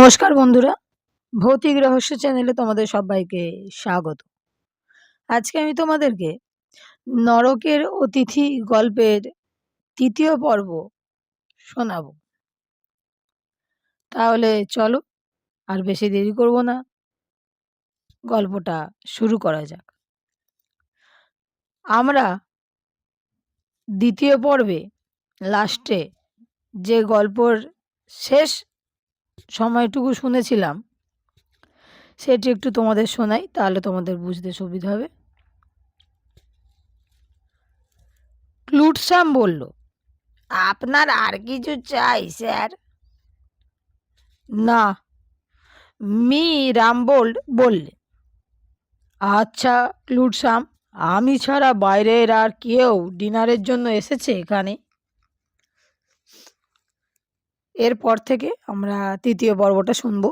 নমস্কার বন্ধুরা, ভৌতিক রহস্য চ্যানেলে তোমাদের সবাইকে স্বাগত। আজকে আমি তোমাদেরকে নরকের অতিথি গল্পের তৃতীয় পর্ব শোনাবো। তাহলে চলো, আর বেশি দেরি করব না। গল্পটা শুরু করা যাক। আমরা দ্বিতীয় পর্বে লাস্টে যে গল্পর শেষ সময়টুকু শুনেছিলাম। সেটি একটু তোমাদের শোনাই, তাহলে তোমাদের বুঝতে সুবিধা হবে। ক্লুটসাম বলল, আপনার আর কিছু চাই, স্যার? না। মি রামবোল্ড বললে আচ্ছা ক্লুটসাম আমি ছাড়া বাইরের আর কেউ ডিনারের জন্য এসেছে এখানে? এরপর থেকে আমরা তৃতীয় পর্বটা শুনব।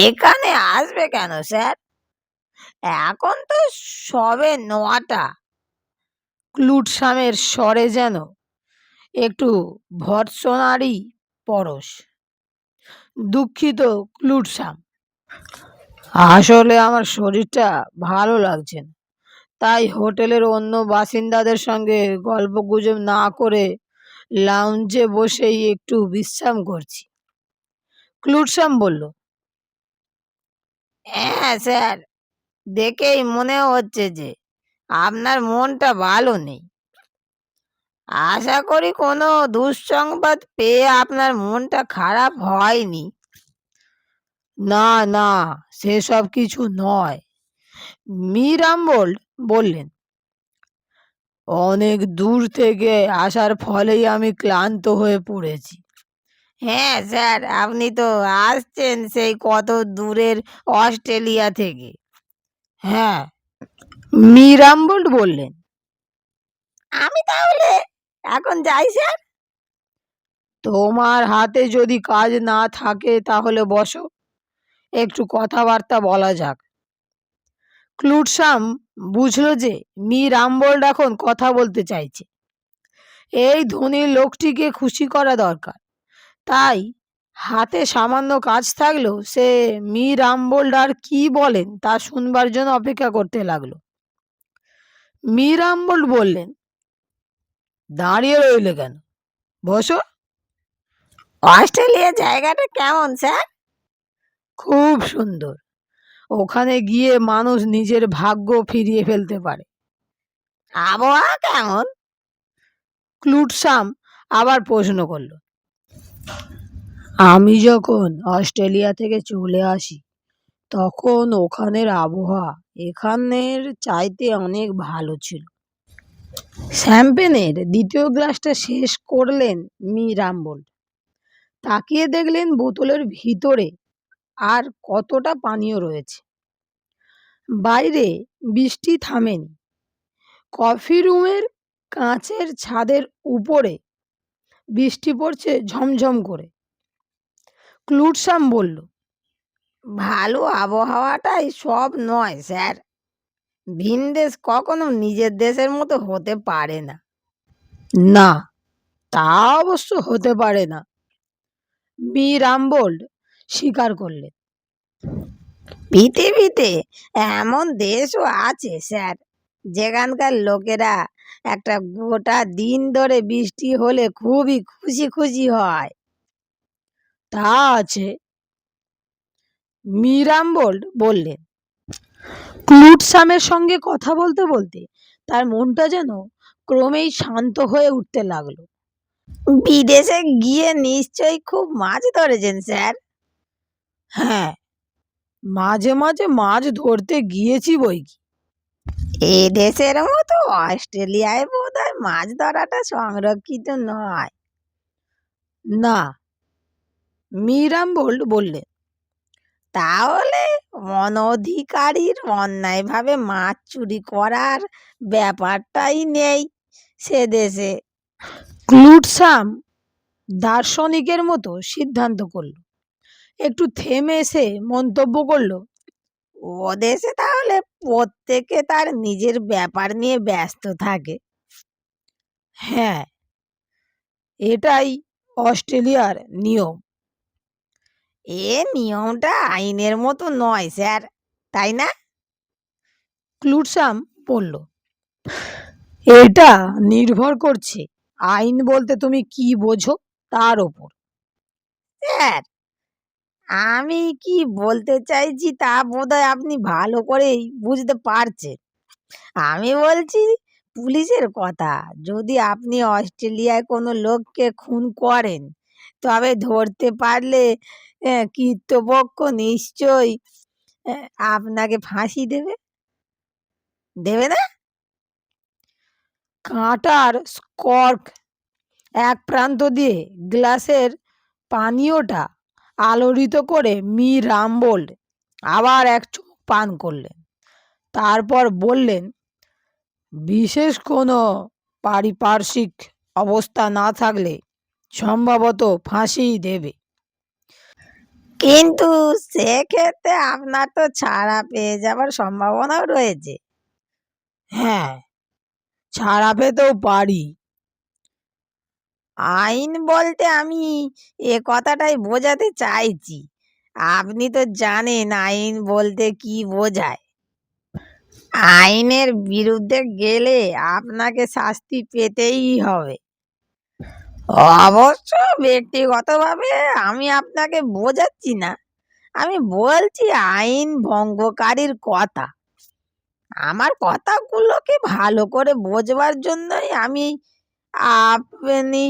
এখানে আসবে কেন, স্যার? এখন তো সবে নটা ক্লুটসামের স্বরে যেন একটু ভর্সনারই পরশ। দুঃখিত, ক্লুটসাম। আসলে আমার শরীরটা ভালো লাগছে তাই হোটেলের অন্য বাসিন্দাদের সঙ্গে গল্প গুজব না করে লাউঞ্জে বসেই একটু বিশ্রাম করছি। ক্লুটসাম বলল হ্যাঁ স্যার। দেখেই মনে হচ্ছে যে আপনার মনটা ভালো নেই। আশা করি কোনো দুঃসংবাদ পেয়ে আপনার মনটা খারাপ হয়নি। না না, সেসব কিছু নয়। মিরাম্বল বললেন অনেক দূর থেকে আসার ফলেই আমি ক্লান্ত হয়ে পড়েছি। হ্যাঁ স্যার, আপনি তো আসছেন সেই কত দূরের অস্ট্রেলিয়া থেকে। হ্যাঁ মিরাম্বোল্ড বললেন। আমি তাহলে এখন যাই স্যার। তোমার হাতে যদি কাজ না থাকে তাহলে বসো। একটু কথাবার্তা বলা যাক। ক্লুটসাম বুঝলো যে মি রামবোল্ড এখন কথা বলতে চাইছে। এই ধনী লোকটিকে খুশি করা দরকার। তাই হাতে সামান্য কাজ থাকলেও সে মি রামবোল্ড আর কি বলেন তা শুনবার জন্য অপেক্ষা করতে লাগল। মি রামবোল্ড বললেন, দাঁড়িয়ে রইলে কেন? বসো। অস্ট্রেলিয়া জায়গাটা কেমন, স্যার? খুব সুন্দর। ওখানে গিয়ে মানুষ নিজের ভাগ্য ফিরিয়ে ফেলতে পারে। আবহাওয়া কেমন? ক্লুটসাম আবার প্রশ্ন করল। আমি যখন অস্ট্রেলিয়া থেকে চলে আসি, তখন ওখানের আবহাওয়া এখানের চাইতে অনেক ভালো ছিল। শ্যাম্পেনের দ্বিতীয় গ্লাসটা শেষ করলেন মি রামবোল্ড। তাকিয়ে দেখলেন বোতলের ভিতরে আর কতটা পানীয় রয়েছে। বাইরে বৃষ্টি থামেনি। কফি রুমের কাঁচের ছাদের উপরে বৃষ্টি পড়ছে ঝমঝম করে। ক্লুটসাম বলল, ভালো আবহাওয়াটাই সব নয়, স্যার। ভিন দেশ কখনো নিজের দেশের মতো হতে পারে না। না, তা অবশ্য হতে পারে না। মি রামবোল্ড স্বীকার করলেন পৃথিবীতে এমন দেশও আছে স্যার যেখানকার লোকেরা একটা গোটা দিন ধরে বৃষ্টি হলে খুবই খুশি খুশি হয়। তা আছে। মিরাম্বোল্ড বললেন ক্লুটসামের সঙ্গে কথা বলতে বলতে তার মনটা যেন ক্রমেই শান্ত হয়ে উঠতে লাগল। বিদেশে গিয়ে নিশ্চয়ই খুব মাছ ধরেছেন স্যার। হ্যাঁ। মাঝে মাঝে মাছ ধরতে গিয়েছি বই কি। এ দেশের মতো অস্ট্রেলিয়ায় বোধ হয় মাছ ধরাটা সংরক্ষিত নয়। না। মিরাম বোল্ড বললেন তাহলে অনধিকারীর অন্যায়ভাবে মাছ চুরি করার ব্যাপারটাই নেই সে দেশে। ক্লুটসাম দার্শনিকের মতো সিদ্ধান্ত করল। একটু থেমে এসে মন্তব্য করল ও দেশে তাহলে প্রত্যেকে তার নিজের ব্যাপার নিয়ে ব্যস্ত থাকে। হ্যাঁ এটাই অস্ট্রেলিয়ার নিয়ম। এ নিয়মটা আইনের মতো নয়, স্যার, তাই না? ক্লুটসাম বলল, এটা নির্ভর করছে আইন বলতে তুমি কি বোঝো তার ওপর। স্যার আমি কি বলতে চাইছি তা বোধহয় আপনি ভালো করেই বুঝতে পারছেন। আমি বলছি পুলিশের কথা, যদি আপনি অস্ট্রেলিয়ায় কোনো লোককে খুন করেন, তবে ধরতে পারলে কৃতপক্ষ নিশ্চয়ই আপনাকে ফাঁসি দেবে। দেবে না? কাঁটার স্কর্ক, এক প্রান্ত দিয়ে গ্লাসের পানীয়টা আলোড়িত করে মি রামবোল্ড আবার এক চোখ পান করলেন। তারপর বললেন বিশেষ কোনো পারিপার্শ্বিক অবস্থা না থাকলে সম্ভবত ফাঁসি দেবে। কিন্তু সেক্ষেত্রে আপনার তো ছাড়া পেয়ে যাবার সম্ভাবনাও রয়েছে। হ্যাঁ ছাড়া পেতেও পারি। আইন বলতে আমি এ কথাটাই বোঝাতে চাইছি। আপনি তো জানেন আইন বলতে কি বোঝায়। আইনের বিরুদ্ধে গেলে আপনাকে শাস্তি পেতেই হবে। অবশ্য ব্যক্তিগতভাবে আমি আপনাকে বোঝাচ্ছি না। আমি বলছি আইন ভঙ্গকারীর কথা। আমার কথাগুলোকে ভালো করে বোঝবার জন্যই আমি আপনি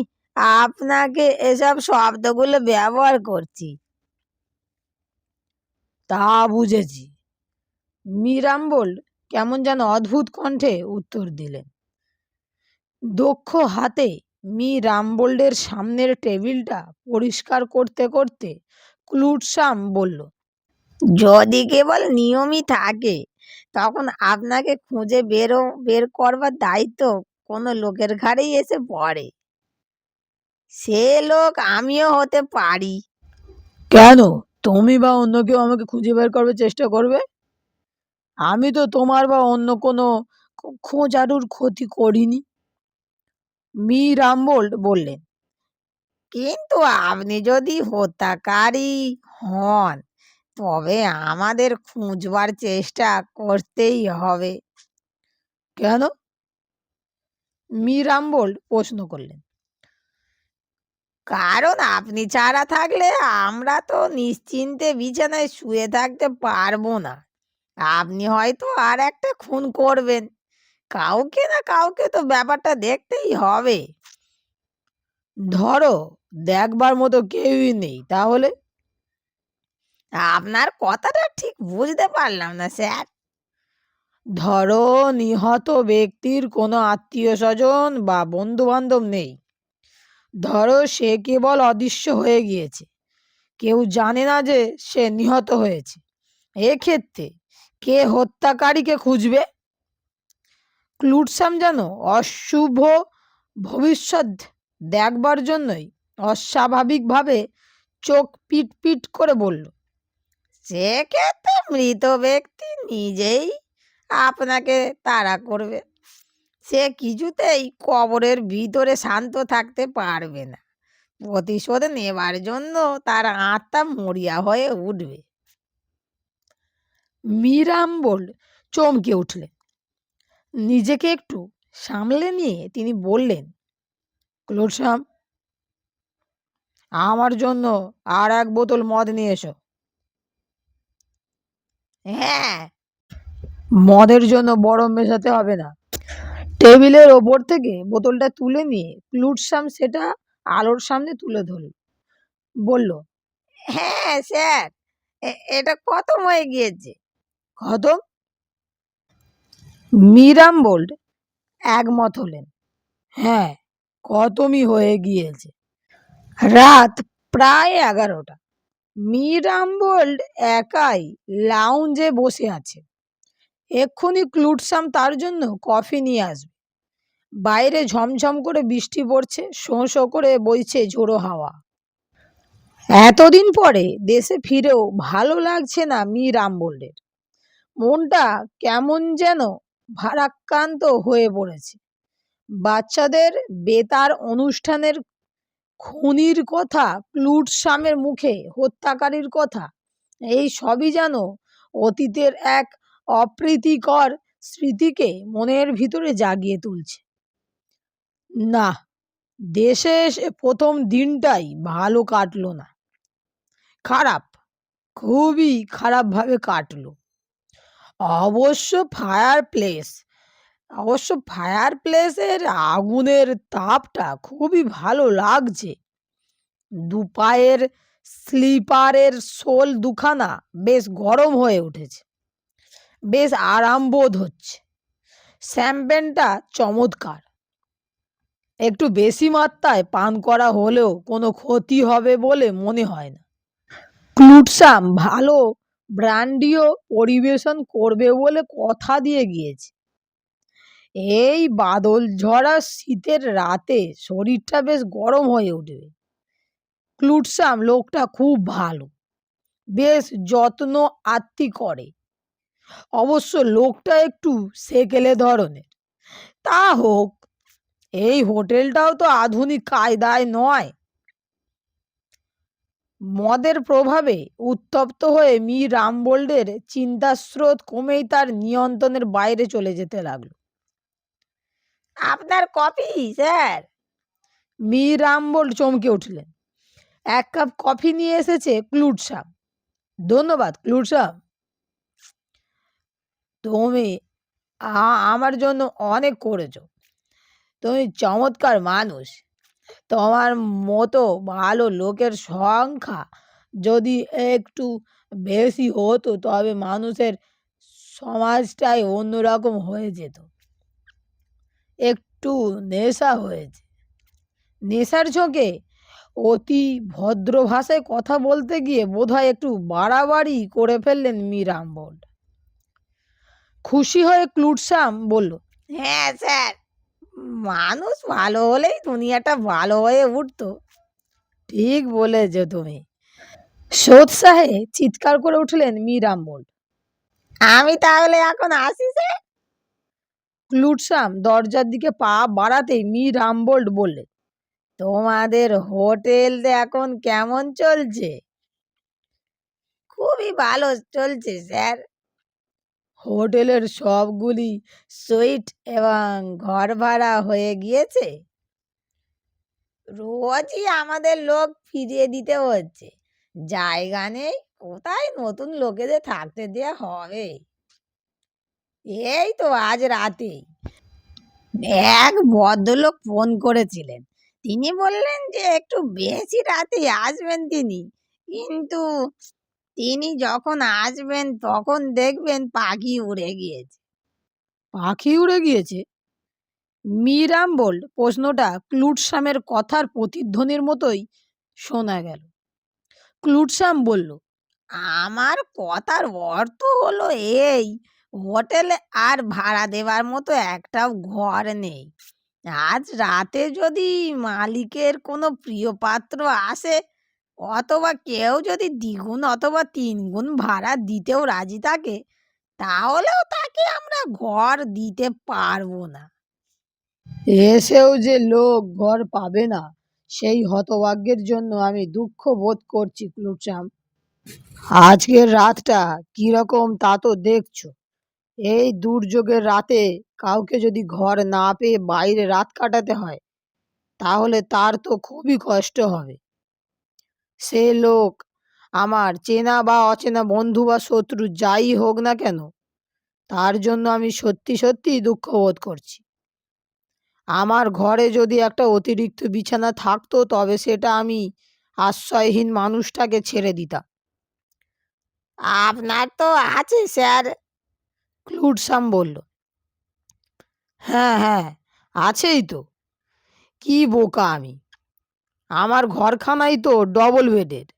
আপনাকে এসব শব্দগুলো ব্যবহার করছি। তা বুঝেছি। মিরাম্বল কেমন যেন অদ্ভুত কণ্ঠে উত্তর দিলেন। দক্ষ হাতে মি রামবোল্ডের সামনের টেবিলটা পরিষ্কার করতে করতে ক্লুটসাম বলল, যদি কেবল নিয়মই থাকে, তখন আপনাকে খুঁজে বেরো, বের করবার দায়িত্ব কোনো লোকের ঘাড়েই এসে পড়ে। সে লোক আমিও হতে পারি। কেন? তুমি বা অন্য কেউ আমাকে খুঁজে বের করবে চেষ্টা করবে? আমি তো তোমার বা অন্য কোনো খোঁজারুর ক্ষতি করিনি। মি রামবোল্ড বললেন কিন্তু আপনি যদি হত্যাকারী হন তবে আমাদের খুঁজবার চেষ্টা করতেই হবে। কেন? মি রামবোল্ড প্রশ্ন করলেন কারণ আপনি ছাড়া থাকলে আমরা তো নিশ্চিন্তে বিছানায় শুয়ে থাকতে পারব না। আপনি হয়তো আর একটা খুন করবেন। কাউকে না কাউকে তো ব্যাপারটা দেখতেই হবে। ধরো, দেখবার মতো কেউই নেই, তাহলে? আপনার কথাটা ঠিক বুঝতে পারলাম না, স্যার। ধরো, নিহত ব্যক্তির কোনো আত্মীয় স্বজন বা বন্ধু বান্ধব নেই। ধরো সে কেবল অদৃশ্য হয়ে গিয়েছে। কেউ জানে না যে সে নিহত হয়েছে। এক্ষেত্রে কে হত্যাকারীকে খুঁজবে? ক্লুটসাম যেন অশুভ ভবিষ্যৎ দেখবার জন্যই অস্বাভাবিকভাবে চোখ পিট পিট করে বলল সেক্ষেত্রে মৃত ব্যক্তি নিজেই আপনাকে তাড়া করবে। সে কিছুতেই কবরের ভিতরে শান্ত থাকতে পারবে না। প্রতিশোধ নেবার জন্য তার আত্মা মরিয়া হয়ে উঠবে। মিরাম বল চমকে উঠলেন। নিজেকে একটু সামলে নিয়ে তিনি বললেন ক্লোরসাম আমার জন্য আর এক বোতল মদ নিয়ে এসো। হ্যাঁ মদের জন্য বরফ মেশাতে হবে না। টেবিলের ওপর থেকে বোতলটা তুলে নিয়ে ক্লুটসাম সেটা আলোর সামনে তুলে ধরল। বলল হ্যাঁ স্যার এটা খতম হয়ে গিয়েছে। খতম? মিরাম বোল্ড একমত হলেন হ্যাঁ খতমই হয়ে গিয়েছে। রাত প্রায় এগারোটা। মিরাম বোল্ড একাই লাউঞ্জে বসে আছে। এক্ষুনি ক্লুটসাম তার জন্য কফি নিয়ে আসবে। বাইরে ঝমঝম করে বৃষ্টি পড়ছে, শোঁ শোঁ করে বইছে ঝোড়ো হাওয়া। এতদিন পরে দেশে ফিরেও ভালো লাগছে না মি রামবোল্ডের মনটা কেমন যেন ভারাক্রান্ত হয়ে পড়েছে। বাচ্চাদের বেতার অনুষ্ঠানের খুনির কথা প্লুটসামের মুখে হত্যাকারীর কথা, এই সবই যেন অতীতের এক অপ্রীতিকর স্মৃতিকে মনের ভিতরে জাগিয়ে তুলছে। না, দেশে এসে প্রথম দিনটাই ভালো কাটলো না। খারাপ, খুবই খারাপভাবে কাটলো। অবশ্য ফায়ার প্লেস অবশ্য ফায়ার প্লেসের আগুনের তাপটা খুবই ভালো লাগছে। দুপায়ের স্লিপারের সোল দুখানা বেশ গরম হয়ে উঠেছে। বেশ আরাম বোধ হচ্ছে। শ্যাম্পেনটা চমৎকার। একটু বেশি মাত্রায় পান করা হলেও কোনো ক্ষতি হবে বলে মনে হয় না। ক্লুটসাম ভালো ব্র্যান্ডিও পরিবেশন করবে বলে কথা দিয়ে গিয়েছে। এই বাদল ঝরা শীতের রাতে শরীরটা বেশ গরম হয়ে উঠবে। ক্লুটসাম লোকটা খুব ভালো। বেশ যত্ন আত্মি করে। অবশ্য লোকটা একটু সেকেলে ধরনের। তা হোক, এই হোটেলটাও তো আধুনিক কায়দায় নয়। মদের প্রভাবে উত্তপ্ত হয়ে মি রামবোল্ডের চিন্তার স্রোত কমেই তার নিয়ন্ত্রণের বাইরে চলে যেতে লাগল। আপনার কফি, স্যার? মি রামবোল্ড চমকে উঠলেন। এক কাপ কফি নিয়ে এসেছে ক্লুটসাম ধন্যবাদ ক্লুটসাম তুমি আমার জন্য অনেক করেছ। তুমি চমৎকার মানুষ। তোমার মতো ভালো লোকের সংখ্যা যদি একটু বেশি হতো, তবে মানুষের সমাজটাই অন্যরকম হয়ে যেত। একটু নেশা হয়েছে। নেশার ঝোঁকে অতি ভদ্র ভাষায় কথা বলতে গিয়ে বোধহয় একটু বাড়াবাড়ি করে ফেললেন মিরাম্বল। খুশি হয়ে ক্লুটসাম বলল হ্যাঁ স্যার মানুষ ভালো হলেই দুনিয়াটা ভালো হয়ে উঠতো। ঠিক বলেছ তুমি। সোৎসাহে চিৎকার করে উঠলেন মিরাম মিরাম্বল আমি তাহলে এখন আসি স্যার? ক্লুটসাম দরজার দিকে পা বাড়াতেই মি রামবোল্ড বললেন তোমাদের হোটেল এখন কেমন চলছে? খুবই ভালো চলছে স্যার। হোটেলের সবগুলি সুইট এবং ঘর ভাড়া হয়ে গিয়েছে। রোজই আমাদের লোক ফিরিয়ে দিতে হচ্ছে। জায়গা নেই, কোথায় নতুন লোকেদের থাকতে দেওয়া হবে? এই তো আজ রাতেই এক ভদ্রলোক ফোন করেছিলেন। তিনি বললেন যে একটু বেশি রাতে আসবেন তিনি। কিন্তু তিনি যখন আসবেন, তখন দেখবেন পাখি উড়ে গিয়েছে। পাখি উড়ে গিয়েছে? মিরাম বল প্রশ্নটা ক্লুটসামের কথার প্রতিধ্বনির মতোই শোনা গেল। ক্লুটসাম বলল, আমার কথার অর্থ হলো এই, হোটেলে আর ভাড়া দেওয়ার মতো একটাও ঘর নেই। আজ রাতে যদি মালিকের কোনো প্রিয় পাত্র আসে অথবা কেউ যদি দ্বিগুণ অথবা তিনগুণ ভাড়া দিতেও রাজি থাকে, তাহলেও তাকে আমরা ঘর দিতে পারব না। এসেও যে লোক ঘর পাবে না, সেই হতভাগ্যের জন্য আমি দুঃখ বোধ করছি ক্লুচাম আজকের রাতটা কীরকম তা তো দেখছ। এই দুর্যোগের রাতে কাউকে যদি ঘর না পেয়ে বাইরে রাত কাটাতে হয়, তাহলে তার তো খুবই কষ্ট হবে। সে লোক আমার চেনা বা অচেনা বন্ধু বা শত্রু যাই হোক না কেন, তার জন্য আমি সত্যি সত্যি দুঃখ বোধ করছি। আমার ঘরে যদি একটা অতিরিক্ত বিছানা থাকতো, তবে সেটা আমি আশ্রয়হীন মানুষটাকে ছেড়ে দিতাম। আপনার তো আছে, স্যার, ক্লুটসাম বলল। হ্যাঁ হ্যাঁ আছেই তো। কি বোকা আমি? আমার ঘরখানাই তো ডবল বেডের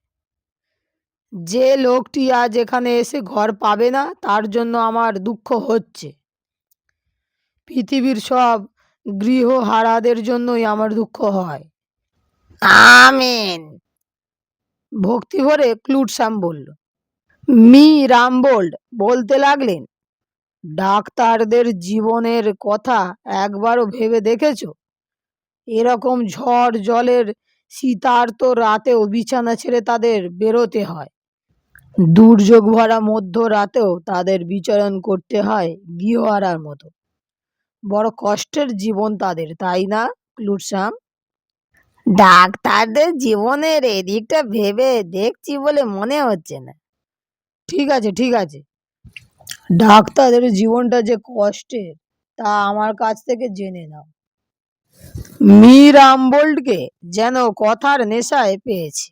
যে লোকটি আজ এখানে এসে ঘর পাবে না তার জন্য আমার দুঃখ হচ্ছে। পৃথিবীর সব গৃহহারাদের জন্যই আমার দুঃখ হয়। আমেন। ভক্তি ভরে ক্লুটসাম বলল মি রামবোল্ড বলতে লাগলেন ডাক্তারদের জীবনের কথা একবারও ভেবে দেখেছ? এরকম ঝড় জলের শীতার্ত রাতেও বিছানা ছেড়ে তাদের বেরোতে হয়। দুর্যোগ ভরা মধ্যরাতেও তাদের বিচরণ করতে হয় গৃহহারার মতো। বড় কষ্টের জীবন তাদের, তাই না লুটসাম ডাক্তারদের জীবনের এদিকটা ভেবে দেখছি বলে মনে হচ্ছে না। ঠিক আছে ঠিক আছে। ডাক্তারদের জীবনটা যে কষ্টের, তা আমার কাছ থেকে জেনে নাও। মীর আমবোল্ডকে যেন কথার নেশায় পেয়েছে।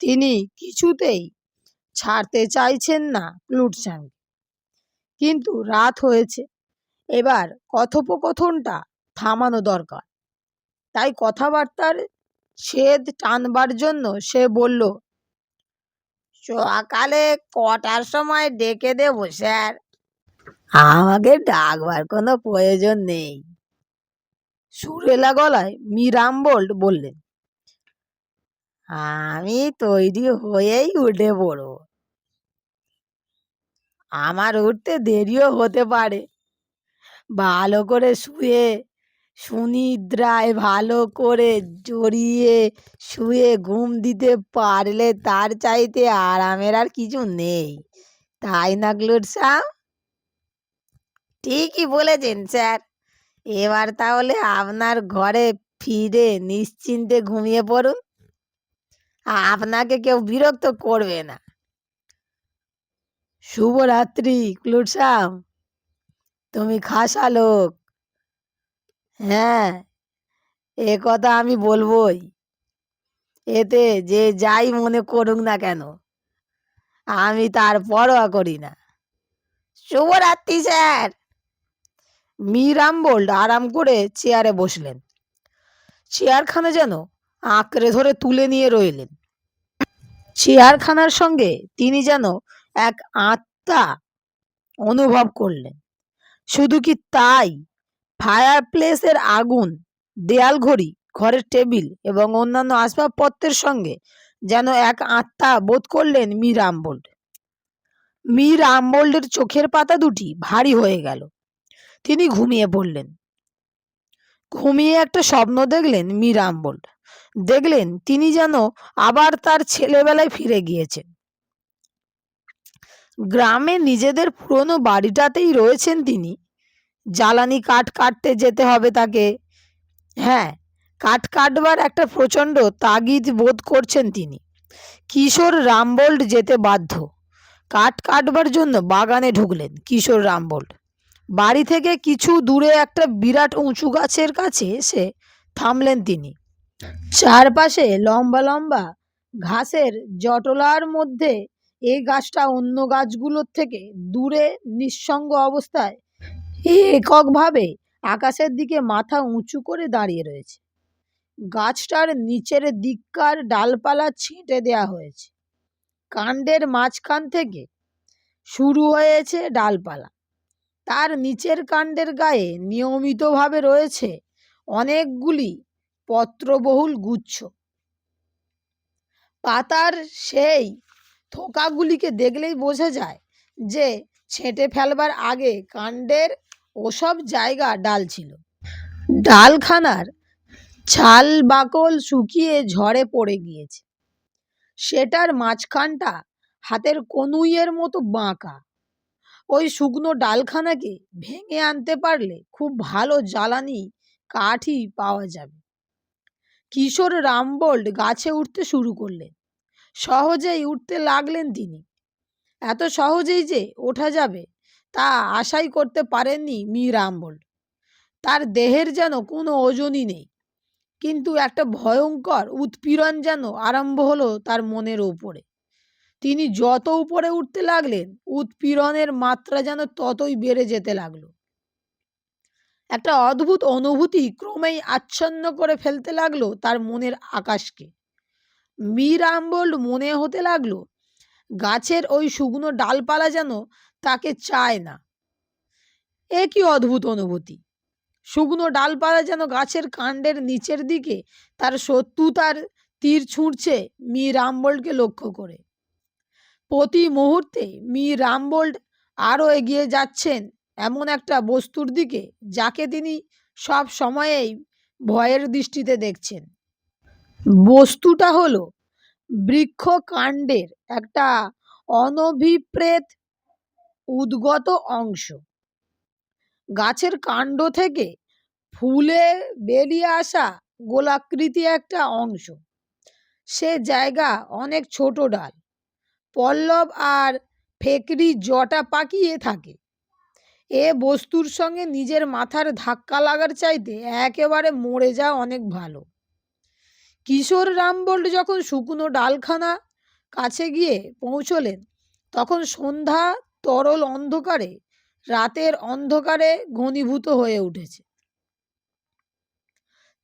তিনি কিছুতেই ছাড়তে চাইছেন না প্লুটস্যামকে কিন্তু রাত হয়েছে, এবার কথোপকথনটা থামানো দরকার। তাই কথাবার্তার ছেদ টানবার জন্য সে বলল সকালে কটার সময় ডেকে দেব, স্যার? আমাকে ডাকবার কোনো প্রয়োজন নেই। সুরেলা গলায় মিরামবোল্ড বললেন, আমি তৈরি হয়েই উঠে পড়ব। আমার উঠতে দেরিও হতে পারে। ভালো করে শুয়ে, সুনিদ্রায় ভালো করে জড়িয়ে শুয়ে ঘুম দিতে পারলে তার চাইতে আরামের আর কিছু নেই। তাই না গ্লুটসাম ঠিকই বলেছেন, স্যার। এবার তাহলে আপনার ঘরে ফিরে নিশ্চিন্তে ঘুমিয়ে পড়ুন। আপনাকে কেউ বিরক্ত করবে না। শুভরাত্রি ক্লুটসাম তুমি খাসা লোক। হ্যাঁ এ কথা আমি বলবই। এতে যে যাই মনে করুক না কেন, আমি তার পরোয়া করি না। শুভরাত্রি, স্যার। মিরামবোল্ড আরাম করে চেয়ারে বসলেন। চেয়ারখানা যেন আঁকড়ে ধরে তুলে নিয়ে রইলেন। চেয়ারখানার সঙ্গে তিনি যেন এক আত্মা অনুভব করলেন। শুধু কি তাই? ফায়ার প্লেসের আগুন দেয়াল ঘড়ি ঘরের টেবিল এবং অন্যান্য আসবাবপত্রের সঙ্গে যেন এক আত্মা বোধ করলেন মীর আমবোল্ড মীর আমবোল্ডের চোখের পাতা দুটি ভারী হয়ে গেল। তিনি ঘুমিয়ে পড়লেন। ঘুমিয়ে একটা স্বপ্ন দেখলেন মীর আমবোল্ড দেখলেন তিনি যেন আবার তার ছেলেবেলায় ফিরে গিয়েছেন। গ্রামে নিজেদের পুরনো বাড়িটাতেই রয়েছেন তিনি। জ্বালানি কাঠ কাটতে যেতে হবে তাকে। হ্যাঁ কাঠ কাটবার একটা প্রচণ্ড তাগিদ বোধ করছেন তিনি। কিশোর রামবোল্ড যেতে বাধ্য। কাঠ কাটবার জন্য বাগানে ঢুকলেন কিশোর রামবোল্ড। বাড়ি থেকে কিছু দূরে একটা বিরাট উঁচু গাছের কাছে এসে থামলেন তিনি। চারপাশে লম্বা লম্বা ঘাসের জটলার মধ্যে এই গাছটা অন্য গাছগুলোর থেকে দূরে নিঃসঙ্গ অবস্থায় এককভাবে আকাশের দিকে মাথা উঁচু করে দাঁড়িয়ে রয়েছে। গাছটার নিচের দিককার ডালপালা ছিঁটে দেয়া হয়েছে। কাণ্ডের মাঝখান থেকে শুরু হয়েছে ডালপালা। তার নিচের কাণ্ডের গায়ে নিয়মিতভাবে রয়েছে অনেকগুলি পত্রবহুল গুচ্ছ। পাতার সেই থোকাগুলিকে দেখলেই বোঝা যায় যে ছেঁটে ফেলবার আগে কাণ্ডের ওসব জায়গা ডাল ছিল। ডালখানার ছাল বাকল শুকিয়ে ঝড়ে পড়ে গিয়েছে। সেটার মাঝখানটা হাতের কনুইয়ের মতো বাঁকা। ওই শুকনো ডালখানাকে ভেঙে আনতে পারলে খুব ভালো জ্বালানি কাঠই পাওয়া যাবে। কিশোর রামবোল্ড গাছে উঠতে শুরু করলেন। সহজেই উঠতে লাগলেন তিনি। এত সহজেই যে ওঠা যাবে তা আশাই করতে পারেননি মি রামবোল্ড। তার দেহের যেন কোনো ওজনই নেই। কিন্তু একটা ভয়ঙ্কর উৎপীড়ন যেন আরম্ভ হলো তার মনের উপরে তিনি যত উপরে উঠতে লাগলেন, উৎপীড়নের মাত্রা যেন ততই বেড়ে যেতে লাগল। একটা অদ্ভুত অনুভূতি ক্রমেই আচ্ছন্ন করে ফেলতে লাগল তার মনের আকাশকে। মীর আম্বল মনে হতে লাগল, গাছের ওই শুকনো ডালপালা যেন তাকে চায় না। এ কি অদ্ভুত অনুভূতি! শুকনো ডালপালা যেন গাছের কাণ্ডের নিচের দিকে তার শত্রুতার তীর ছুঁড়ছে মি রামবোল্ডকে লক্ষ্য করে। প্রতি মুহূর্তে মি. রামবোল্ড আরও এগিয়ে যাচ্ছেন এমন একটা বস্তুর দিকে, যাকে তিনি সব সময়েই ভয়ের দৃষ্টিতে দেখছেন। বস্তুটা হলো বৃক্ষকাণ্ডের একটা অনভিপ্রেত উদ্গত অংশ। গাছের কাণ্ড থেকে ফুলে বেরিয়ে আসা গোলাকৃতি একটা অংশ। সে জায়গা অনেক ছোট ডাল। পল্লব আর ফেকরি জটা পাকিয়ে থাকে। এ বস্তুর সঙ্গে নিজের মাথার ধাক্কা লাগার চাইতে একেবারে মরে যাওয়া অনেক ভালো। কিশোর রামবোল্ট যখন শুকনো ডালখানা কাছে গিয়ে পৌঁছলেন, তখন সন্ধ্যা তরল অন্ধকারে, রাতের অন্ধকারে ঘনীভূত হয়ে উঠেছে।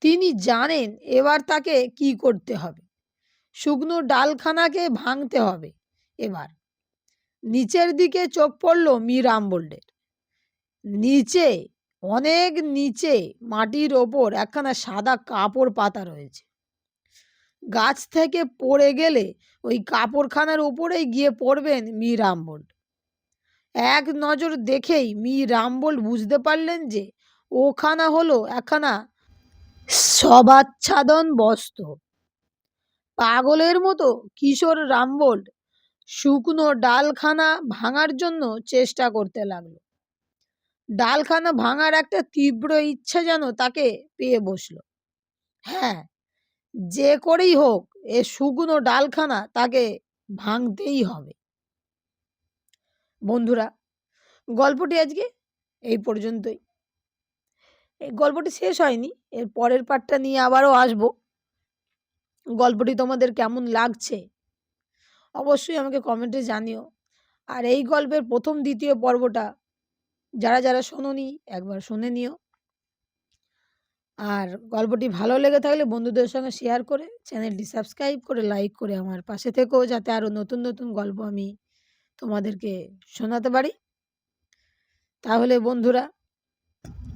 তিনি জানেন এবার তাকে কি করতে হবে। শুকনো ডালখানাকে ভাঙতে হবে। এবার। নিচের দিকে চোখ পড়ল মি রামবোল্ডের নিচে, অনেক নিচে মাটির ওপর একখানা সাদা কাপড় পাতা রয়েছে। গাছ থেকে পড়ে গেলে ওই কাপড়খানার উপরেই গিয়ে পড়বেন মি রামবোল্ড এক নজর দেখেই মি রামবোল্ড বুঝতে পারলেন যে ওখানা হলো একখানা সবাচ্ছাদন বস্ত্র। পাগলের মতো কিশোর রামবোল্ড শুকনো ডালখানা ভাঙার জন্য চেষ্টা করতে লাগল। ডালখানা ভাঙার একটা তীব্র ইচ্ছা যেন তাকে পেয়ে বসল। হ্যাঁ যে করেই হোক, এ শুকনো ডালখানা তাকে ভাঙতেই হবে। বন্ধুরা, গল্পটি আজকে এই পর্যন্তই। এই গল্পটি শেষ হয়নি, এর পরের পার্টটা নিয়ে আবারও আসব। গল্পটি তোমাদের কেমন লাগছে অবশ্যই আমাকে কমেন্টে জানিও। আর এই গল্পের প্রথম, দ্বিতীয় পর্বটা যারা যারা শোনোনি, একবার শুনে নিও। আর গল্পটি ভালো লেগে থাকলে বন্ধুদের সঙ্গে শেয়ার করে, চ্যানেলটি সাবস্ক্রাইব করে লাইক করে আমার পাশে থেকেও যাতে আরও নতুন নতুন গল্প আমি তোমাদেরকে শোনাতে পারি। তাহলে বন্ধুরা,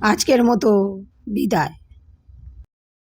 আজকের মতো বিদায়।